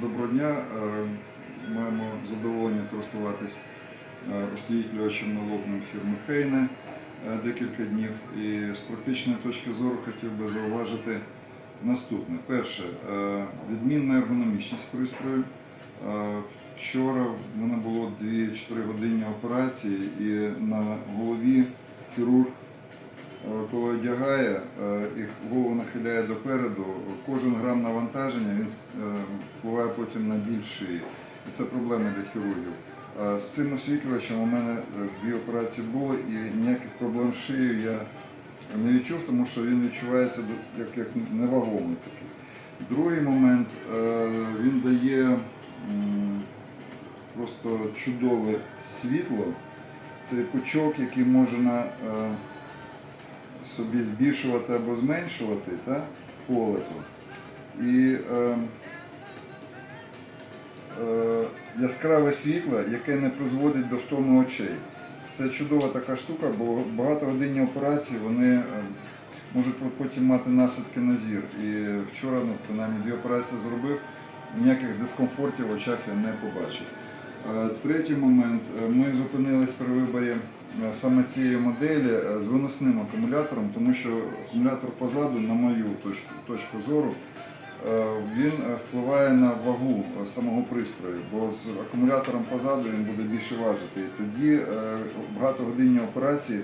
Доброго дня. Е, Маємо задоволення користуватись е, освітлювачем налобним фірми Хейне е, декілька днів. І з практичної точки зору хотів би зауважити наступне. Перше, відмінна ергономічність пристрою. Вчора в мене було 2-4 годинні операції і на голові хірург одягає е, і голову нахиляє допереду, кожен грам навантаження він е, впливає потім на біль шиї. І це проблема для хірургів. З цим освітлювачем у мене е, дві операції було і ніяких проблем з шиєю я не відчув, тому що він відчувається як, як невагомий такий. Другий момент, він дає просто чудове світло. Це пучок, який можна е, собі збільшувати або зменшувати та, полету. І е, е, яскраве світло, яке не призводить до втоми очей. Це чудова така штука, бо багатогодинні операції вони е, можуть потім мати наслідки на зір. І вчора, ну, принаймні, дві операції зробив, ніяких дискомфортів в очах я не побачив. Е, Третій момент. Е, Ми зупинились при виборі саме цієї моделі е, з виносним акумулятором, тому що акумулятор позаду, на мою точку, точку зору, е, він е, впливає на вагу е, самого пристрою, бо з акумулятором позаду він буде більше важити. І тоді е, багатогодинні операції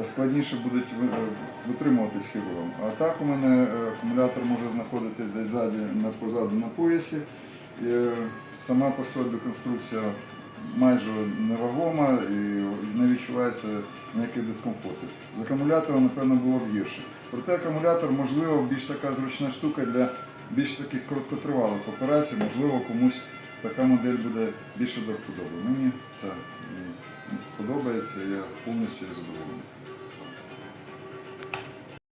е, складніше будуть ви- е, витримуватись хірургом. А так у мене е, акумулятор може знаходити десь ззаді позаду на поясі. І, е, Сама по собі конструкція майже невагома і не відчувається ніяких дискомфортів. З акумулятором, напевно, було б гірше. Проте акумулятор, можливо, більш така зручна штука для більш таких короткотривалих операцій, можливо, комусь така модель буде більше до вподоби. Мені це подобається, я повністю задоволений.